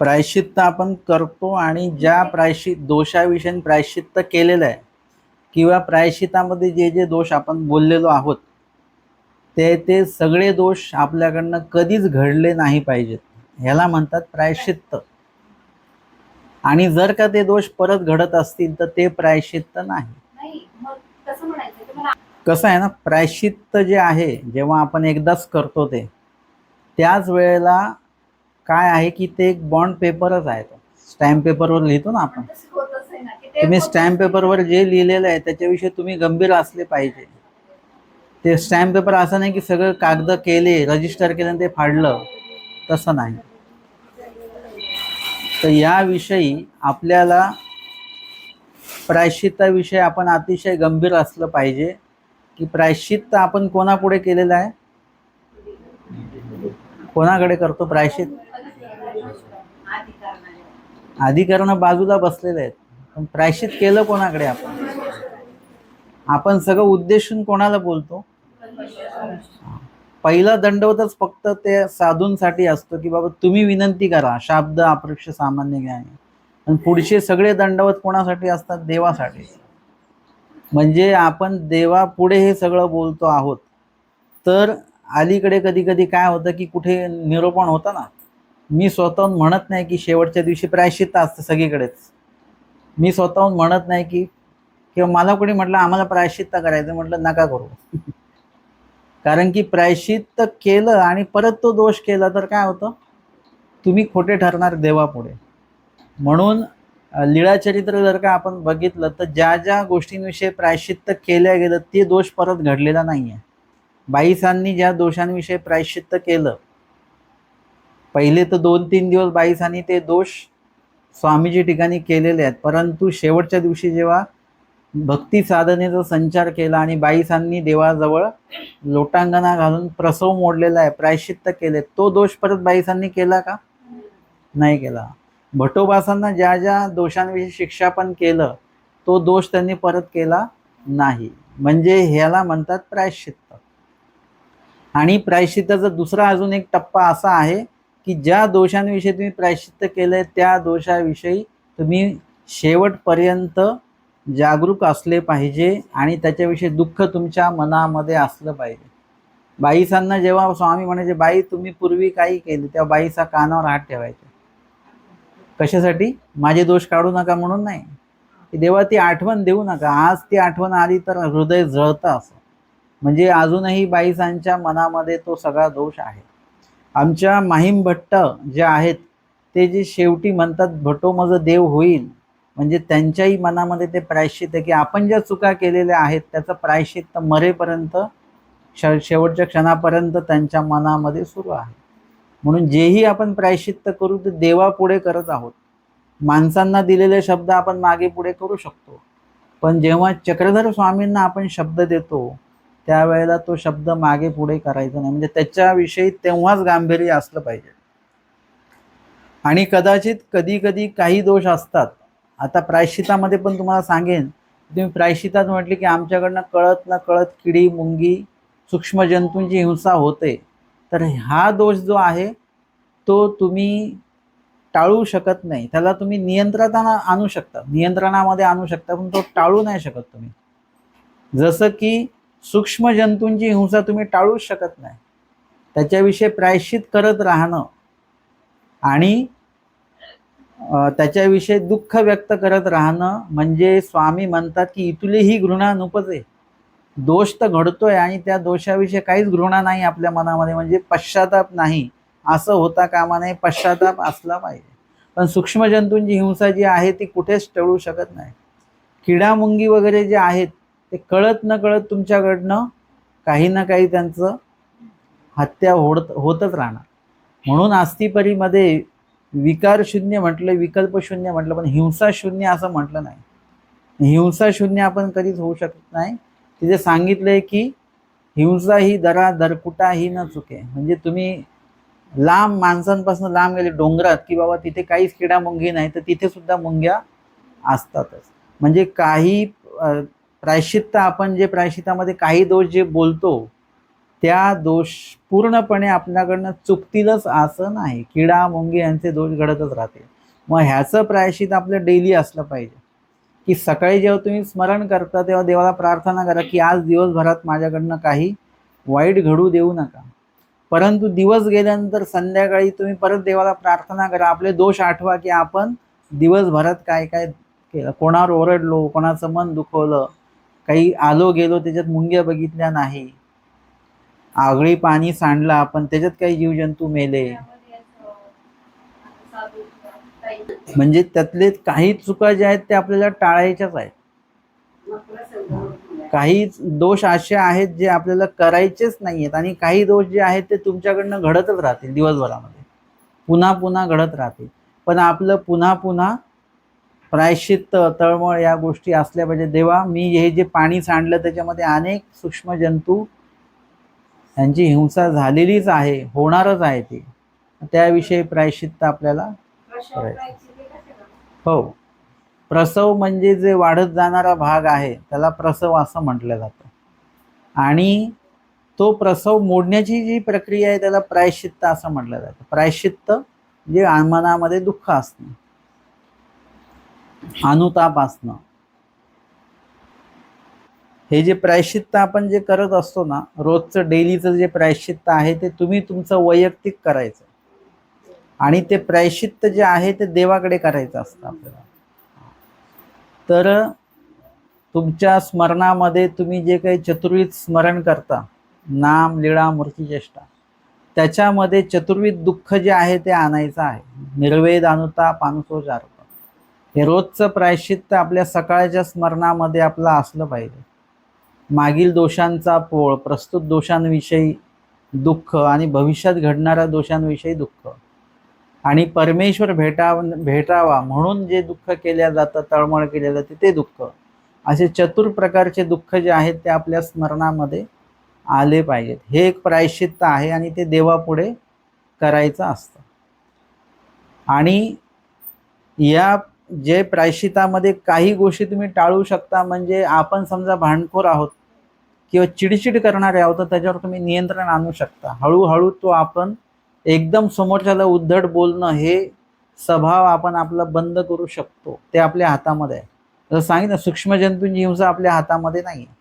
प्रायश्चित्त आपण करतो आणि ज्या प्रायश्चित दोषाविषयी प्रायश्चित्त केलेलं आहे किंवा प्रायश्चितामध्ये जे जे दोष आपण बोललेलो आहोत ते ते सगळे दोष आपल्याकडनं कधीच घडले नाही पाहिजेत. ह्याला म्हणतात प्रायश्चित्त. आणि जर का ते दोष परत घडत असतील तर ते प्रायश्चित्त नाही. कसं आहे ना प्रायश्चित्त जे आहे जेव्हा आपण एकदाच करतो ते त्याच वेळेला काय आहे की ते एक बॉन्ड पेपरच आहे तो. स्टॅम्प पेपरवर लिहितो ना आपण. तुम्ही स्टॅम्प. पेपरवर जे लिहिलेलं आहे त्याच्याविषयी तुम्ही गंभीर असले पाहिजे. ते स्टॅम्प पेपर असं नाही की सगळं कागद केले रजिस्टर केलं ते फाडलं. तसं नाही. तर याविषयी आपल्याला प्रायश्चित्ताविषयी आपण अतिशय गंभीर असलं पाहिजे की प्रायश्चित्त आपण कोणापुढे केलेलं आहे? कोणाकडे करतो नाही. अधिकरण बाजूला बसलेले आहेत. पण प्रायश्चित केलं कोणाकडे आपण? आपण सगळं उद्देशून कोणाला बोलतो? पहिला दंडवतच फक्त ते साधूंसाठी असतो की बाबा तुम्ही विनंती करा शाब्द अपृक्ष सामान्य घ्या. आणि पुढचे सगळे दंडवत कोणासाठी असतात? देवासाठी. म्हणजे आपण देवा पुढे हे सगळं बोलतो आहोत. तर अलीकडे कधी कधी काय होतं की कुठे निरोपण होतं ना? मी स्वतःहून म्हणत नाही की शेवटच्या दिवशी प्रायश्चित्त असतं सगळीकडेच. मी स्वतःहून म्हणत नाही की किंवा मला कोणी म्हटलं आम्हाला प्रायश्चित्त करायचं म्हटलं नका करू. कारण की प्रायश्चित्त केलं आणि परत तो दोष केला तर काय होतं? तुम्ही खोटे ठरणार देवापुढे. म्हणून लीळाचरित्र जर का आपण बघितलं तर ज्या ज्या गोष्टींविषयी प्रायश्चित्त केल्या गेलं ते दोष परत घडलेला नाही आहे बाईसांनी ज्या दोषांविषयी प्रायश्चित्त केलं पहिले तर दोन तीन दिवस बाईसांनी ते दोष स्वामीजी ठिकाणी केलेले आहेत. परंतु शेवटच्या दिवशी जेव्हा भक्ती साधनेचा संचार केला आणि बाईसांनी देवाजवळ लोटांगणा घालून प्रसव मोडलेला आहे प्रायश्चित्त केले तो दोष परत बाईसांनी केला का? नाही केला. भटोबासांना ज्या ज्या दोषांविषयी शिक्षा पण केलं तो दोष त्यांनी परत केला नाही. म्हणजे ह्याला म्हणतात प्रायश्चित्त. आणि प्रायश्चित्ताचा दुसरा अजून एक टप्पा असा आहे की ज्या दोषांविषयी तुम्ही प्रायश्चित्त केलंय त्या दोषाविषयी तुम्ही शेवटपर्यंत जागरूक असले पाहिजे आणि त्याच्याविषयी दुःख तुमच्या मनामध्ये असलं पाहिजे. बाईसांना जेव्हा स्वामी म्हणायचे बाई तुम्ही पूर्वी काही केले तेव्हा बाईचा कानावर हात ठेवायचे. कशासाठी? माझे दोष काढू नका म्हणून नाही. की देवा ती आठवण देऊ नका. आज ती आठवण आली तर हृदय जळतं असं. म्हणजे अजूनही बाईसांच्या मनामध्ये तो सगळा दोष आहे. आमच्या माहीम भट्ट जे आहेत ते जे शेवटी म्हणतात भटो माझं देव होईल. म्हणजे त्यांच्याही मनामध्ये ते प्रायश्चित आहे की आपण ज्या चुका केलेल्या आहेत त्याचं प्रायश्चित्त मरेपर्यंत श शेवटच्या क्षणापर्यंत त्यांच्या मनामध्ये सुरू आहे. म्हणून जेही आपण प्रायश्चित्त करू ते देवापुढे करत आहोत. माणसांना दिलेले शब्द आपण मागे पुढे करू शकतो. पण जेव्हा चक्रधर स्वामींना आपण शब्द देतो त्यावेळेला तो शब्द मागे पुढे करायचा नाही. म्हणजे त्याच्याविषयी तेव्हाच गांभीर्य असलं पाहिजे. आणि कदाचित कधी कधी काही दोष असतात. आता प्रायश्चितामध्ये पण तुम्हाला सांगेन तुम्ही प्रायश्चितात म्हटले की आमच्याकडनं कळत न कळत किडी मुंगी सूक्ष्म जंतूंची हिंसा होते. तर हा दोष जो आहे तो तुम्ही टाळू शकत नाही. त्याला तुम्ही नियंत्रणात आणू शकता. नियंत्रणामध्ये आणू शकता पण तो टाळू नाही शकत तुम्ही. जसं की सूक्ष्म जंतूंची हिंसा तुम्ही टाळूच शकत नाही. त्याच्याविषयी प्रायश्चित करत राहणं आणि त्याच्याविषयी दुःख व्यक्त करत राहणं म्हणजे स्वामी म्हणतात की इथुली ही घृणा नुपते दोष तर घडतोय आणि त्या दोषाविषयी काहीच घृणा नाही आपल्या मनामध्ये म्हणजे पश्चाताप नाही. असं होता कामा नाही पश्चाताप असला पाहिजे. पण सूक्ष्म जंतूंची हिंसा जी आहे ती कुठेच टळू शकत नाही. किडामुंगी वगैरे जे आहेत ते कळत न कळत तुमच्याकडनं काही ना काही त्यांचं हत्या होत होतच राहणार. म्हणून आस्तीपरीमध्ये विकार शून्य म्हटलं विकल्प शून्य म्हटलं पण हिंसा शून्य असं म्हटलं नाही. हिंसा शून्य आपण कधीच होऊ शकत नाही. तिथे सांगितलंय की हिंसा ही दरा दरकुटा ही न चुके. म्हणजे तुम्ही लांब माणसांपासून लांब गेले डोंगरात की बाबा तिथे काहीच किडा मुंगी नाही तर तिथे सुद्धा मुंग्या असतातच. म्हणजे काही प्रायश्चित्त आपण जे प्रायश्चितामध्ये काही दोष जे बोलतो त्या दोष पूर्णपणे आपल्याकडनं चुकतीलच असं नाही. किडा मुंगी यांचे दोष घडतच राहतील. मग ह्याचं प्रायश्चित आपलं डेली असलं पाहिजे. की सकाळी जेव्हा तुम्ही स्मरण करता तेव्हा देवाला प्रार्थना करा की आज दिवसभरात माझ्याकडनं काही वाईट घडू देऊ नका. परंतु दिवस गेल्यानंतर संध्याकाळी तुम्ही परत देवाला प्रार्थना करा. आपले दोष आठवा की आपण दिवसभरात काय काय केलं? कोणावर ओरडलो कोणाचं मन दुखवलं काही आलो गेलो त्याच्यात मुंग्या बघितल्या नाही. आगळी पाणी सांडला पण त्याच्यात काही जीवजंतू मेले. म्हणजे त्यातले काही चुका ज्या आहेत त्या आपल्याला टाळायच्याच आहेत. काही दोष असे आहेत जे आपल्याला करायचेच नाही आहेत आणि काही दोष जे आहेत ते तुमच्याकडनं घडतच राहतील दिवसभरामध्ये. पुन्हा पुन्हा घडत राहतील. पण आपलं पुन्हा पुन्हा प्रायश्चित्त तळमळ या गोष्टी असल्या पाहिजे. देवा मी हे जे पाणी सांडलं त्याच्यामध्ये अनेक सूक्ष्म जंतू यांची हिंसा झालेलीच आहे होणारच आहे ती. त्याविषयी प्रायश्चित्त आपल्याला हो. प्रसव म्हणजे जे वाढत जाणारा भाग आहे त्याला प्रसव असं म्हटलं जातं. आणि तो प्रसव मोडण्याची जी प्रक्रिया आहे त्याला प्रायश्चित्त असं म्हटलं जातं. प्रायश्चित्त जे मनामध्ये दुःख असणं. अनुताप असणं हे जे प्रायश्चित्त आपण जे करत असतो ना रोजचं डेलीचं जे प्रायश्चित्त आहे ते तुम्ही तुमचं वैयक्तिक करायचं. आणि ते प्रायश्चित्त जे आहे ते देवाकडे करायचं असतं आपल्याला. तर तुमच्या स्मरणामध्ये तुम्ही जे काही चतुर्विध स्मरण करता नाम लीळा मूर्तिचेष्टा त्याच्यामध्ये चतुर्विध दुःख जे आहे ते आणायचं आहे. निर्वेद अनुताप अनुसोचार. हे रोजचं प्रायश्चित्त आपल्या सकाळच्या स्मरणामध्ये आपलं असलं पाहिजे. मागील दोषांचा पोळ प्रस्तुत दोषांविषयी दुःख आणि भविष्यात घडणाऱ्या दोषांविषयी दुःख. आणि परमेश्वर भेटा भेटावा म्हणून जे दुःख केल्या जातं तळमळ केल्या जाते ते दुःख. असे चतुर प्रकारचे दुःख जे आहेत ते आपल्या स्मरणामध्ये आले पाहिजेत. हे एक प्रायश्चित्त आहे आणि ते देवापुढे करायचं असतं. आणि या जे प्रायश्चितामध्ये काही गोष्टी तुम्ही टाळू शकता म्हणजे आपण समजा भांडखोर आहोत किंवा चिडचिड करणारे आहोत तर त्याच्यावर तुम्ही नियंत्रण आणू शकता. हळूहळू तो आपण एकदम समोरच्याला उद्धट बोलणं हे स्वभाव आपण आपला बंद करू शकतो. ते आपल्या हातामध्ये आहे. जसं सांगितलं सूक्ष्मजंतूंची हिंसा आपल्या हातामध्ये नाही आहे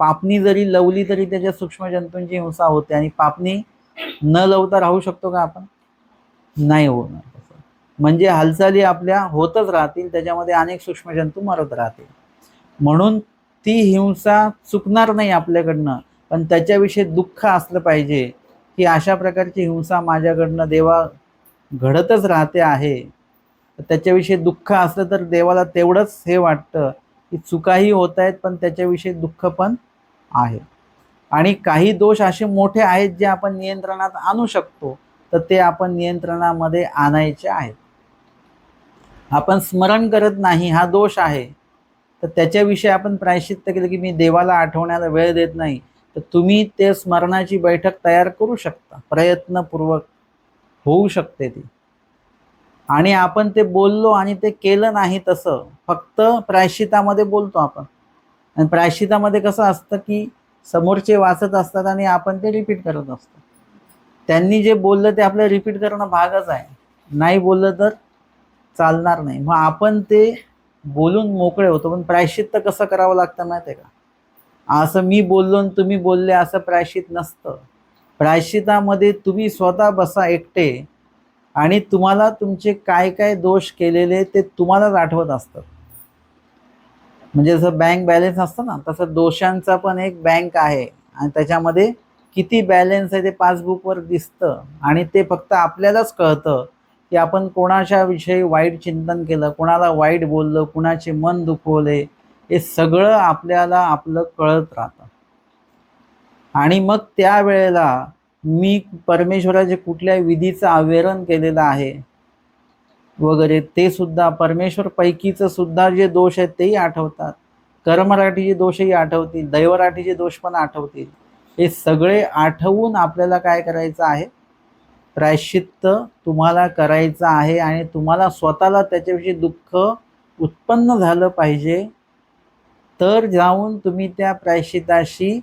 पापणी जरी लवली तरी त्याच्या सूक्ष्मजंतूंची हिंसा होते आणि पापणी न लवता राहू शकतो का आपण? नाही होणार. म्हणजे हालचाली आपल्या होतच राहतील त्याच्यामध्ये अनेक सूक्ष्मजंतू मरत राहतील. म्हणून ती हिंसा चुकणार नाही आपल्याकडनं पण त्याच्याविषयी दुःख असलं पाहिजे की अशा प्रकारची हिंसा माझ्याकडनं देवा घडतच राहते आहे. त्याच्याविषयी दुःख असलं तर देवाला तेवढंच हे वाटतं की चुकाही होत आहेत पण त्याच्याविषयी दुःख पण आहे. आणि काही दोष असे मोठे आहेत जे आपण नियंत्रणात आणू शकतो तर ते आपण नियंत्रणामध्ये आणायचे आहेत. आपण स्मरण करत नाही हा दोष आहे. तर त्याच्याविषयी आपण प्रायश्चित्त केलं की मी देवाला आठवण्याला वेळ देत नाही. तर तुम्ही ते स्मरणाची बैठक तयार करू शकता. प्रयत्नपूर्वक होऊ शकते ती. आणि आपण ते बोललो आणि ते केलं नाही तसं फक्त प्रायश्चितामध्ये बोलतो आपण. आणि प्रायश्चितामध्ये कसं असतं की समोरचे वाचत असतात आणि आपण ते रिपीट करत असतो. त्यांनी जे बोललं ते आपलं रिपीट करणं भागच आहे. नाही बोललं तर चालणार नाही. मग आपण ते बोलून मोकळे होतो. पण प्रायश्चित्त कसं करावं लागतं माहिती आहे का? असं मी बोललो आणि तुम्ही बोलले असं प्रायश्चित नसतं. प्रायश्चितामध्ये तुम्ही स्वतः बसा एकटे आणि तुम्हाला तुमचे काय काय दोष केलेले ते तुम्हालाच आठवत असतं म्हणजे जसं बँक बॅलन्स असतं ना तसं दोषांचा पण एक बँक आहे. आणि त्याच्यामध्ये किती बॅलन्स आहे ते पासबुकवर दिसतं आणि ते फक्त आपल्यालाच कळतं. की आपण कोणाच्या विषयी वाईट चिंतन केलं कोणाला वाईट बोललं कुणाचे मन दुखवले हे सगळं आपल्याला आपलं कळत राहतं. आणि मग त्यावेळेला मी परमेश्वराचे कुठल्या विधीचं आवेरण केलेलं आहे वगैरे ते सुद्धा परमेश्वर पैकीचं सुद्धा जे दोष आहेत तेही आठवतात. कर्मराठीचे दोषही आठवतील दैवराठीचे दोष पण आठवतील. हे सगळे आठवून आपल्याला काय करायचं आहे? प्रायश्चित्त तुम्हाला करायचं आहे आणि तुम्हाला स्वतःला त्याच्याविषयी दुःख उत्पन्न झालं पाहिजे तर जाऊन तुम्ही त्या प्रायश्चिताशी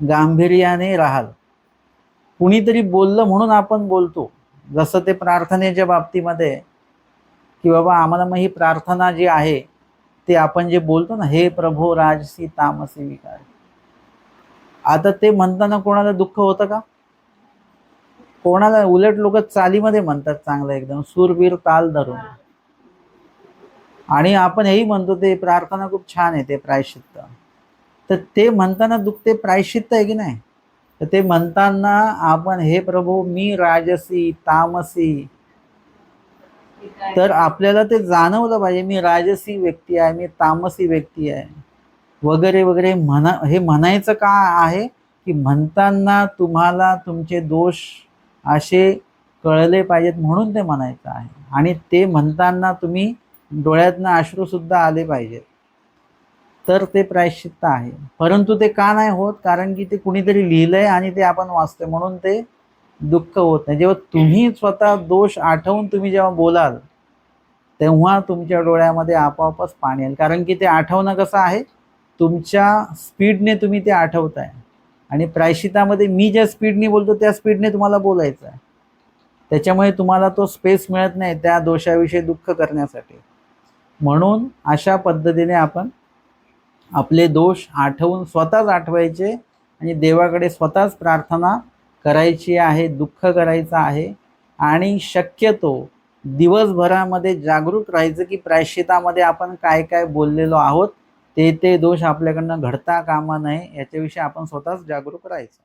गांभीर्याने राहाल. कुणीतरी बोललं म्हणून आपण बोलतो. जसं ते प्रार्थनेच्या बाबतीमध्ये की बाबा आम्हाला मग ही प्रार्थना जी आहे ते आपण जे बोलतो ना हे प्रभो राजसी तामसी विकार. आता ते म्हणताना कोणाला दुःख होतं का? कोणाला उलट लोक चालीमध्ये म्हणतात चांगलं एकदम सूरबीर ताल धरून. आणि आपण हेही म्हणतो ते प्रार्थना खूप छान आहे ते प्रायश्चित्त. तर ते म्हणताना दुःख ते प्रायश्चित्त आहे की नाही? तर ते म्हणताना आपण हे प्रभू मी राजसी तामसी. तर आपल्याला ते जाणवलं पाहिजे मी राजसी व्यक्ती आहे मी तामसी व्यक्ती आहे. वगैरे वगैरे म्हणा हे म्हणायचं का आहे? की म्हणताना तुम्हाला तुमचे दोष असे कळले पाहिजेत म्हणून ते म्हणायचं आहे. आणि ते म्हणताना तुम्ही डोळ्यातनं अश्रूसुद्धा आले पाहिजेत. तर ते प्रायश्चित्त आहे. परंतु ते का नाही होत? कारण की ते कुणीतरी लिहिलंय आणि ते आपण वाचतोय. म्हणून ते दुःख होत नाही. जेव्हा तुम्ही स्वतः दोष आठवून तुम्ही जेव्हा बोलाल तेव्हा तुमच्या डोळ्यामध्ये आपोआपच पाणी येईल. कारण की ते आठवणं कसं आहे? तुमच्या स्पीडने तुम्ही ते आठवताय. आणि प्रायशितामध्ये मी ज्या स्पीडने बोलतो त्या स्पीडने तुम्हाला बोलायचं आहे. त्याच्यामुळे तुम्हाला तो स्पेस मिळत नाही त्या दोषाविषयी दुःख करण्यासाठी. म्हणून अशा पद्धतीने आपण आपले दोष आठवून स्वतःच आठवायचे आणि देवाकडे स्वतःच प्रार्थना करायची आहे दुःख करायचं आहे. आणि शक्यतो दिवसभरामध्ये जागरूक राहायचं की प्रायश्चितामध्ये आपण काय काय बोललेलो आहोत ते ते दोष आपल्याकडनं घडता कामा नये याच्याविषयी आपण स्वतःच जागरूक राहायचं.